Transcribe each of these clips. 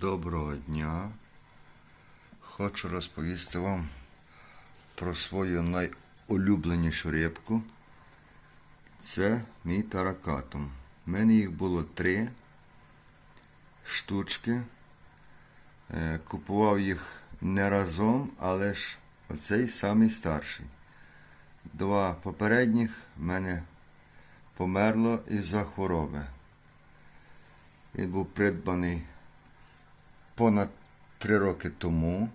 Доброго дня. Хочу розповісти вам про свою найулюбленішу рибку. Це мій таракатум. У мене їх було три штучки. Е, Купував їх не разом, але ж оцей самий старший. Два попередніх в мене померло із-за хвороби. Він був придбаний понад три роки тому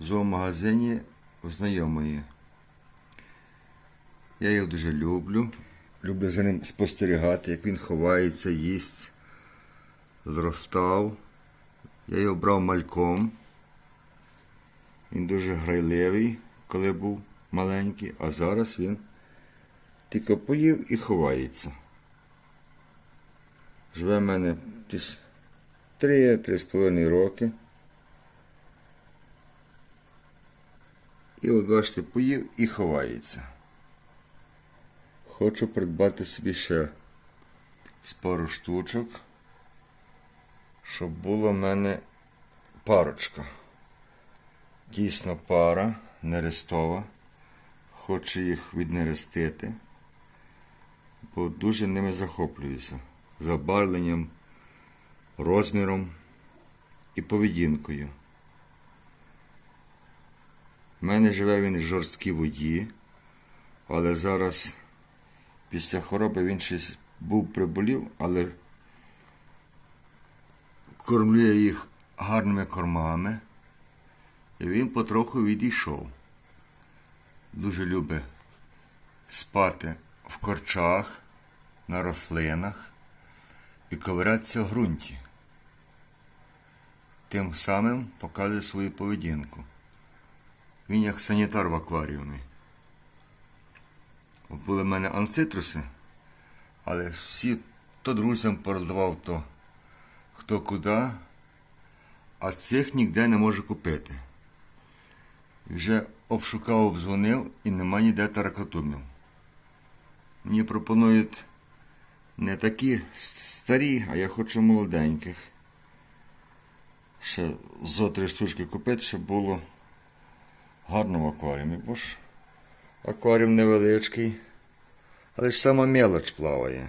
в зоомагазині у знайомої. Я його дуже люблю. Люблю за ним спостерігати, як він ховається, їсть, зростав. Я його брав мальком. Він дуже грайливий, коли був маленький, а зараз він тільки поїв і ховається. Живе в мене десь 3-3,5 роки. І от бачите, поїв і ховається. Хочу придбати собі ще з пару штучок, щоб була в мене парочка. Дійсно пара, нерестова. Хочу їх віднерестити, бо дуже ними захоплююся. Забарвленням, розміром і поведінкою. У мене живе він в жорсткій воді, але зараз після хвороби він щось був приболів, але кормлю я їх гарними кормами, і він потроху відійшов. Дуже любить спати в корчах, на рослинах і ковиратися в ґрунті. Тим самим показує свою поведінку. Він як санітар в акваріумі. Були в мене анцитруси, але всі то друзям продавав, то хто куди, а цих ніде не можу купити. Вже обшукав, обдзвонив і нема ніде таракотумів. Мені пропонують не такі старі, а я хочу молоденьких. Ще зо три штучки купити, щоб було гарно в акваріумі, бо ж акваріум невеличкий, але ж сама мелоч плаває.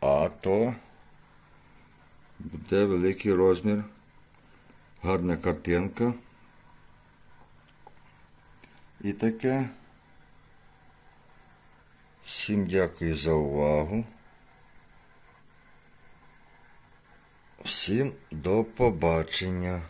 А то буде великий розмір, гарна картинка. І таке. Всім дякую за увагу. Всім до побачення.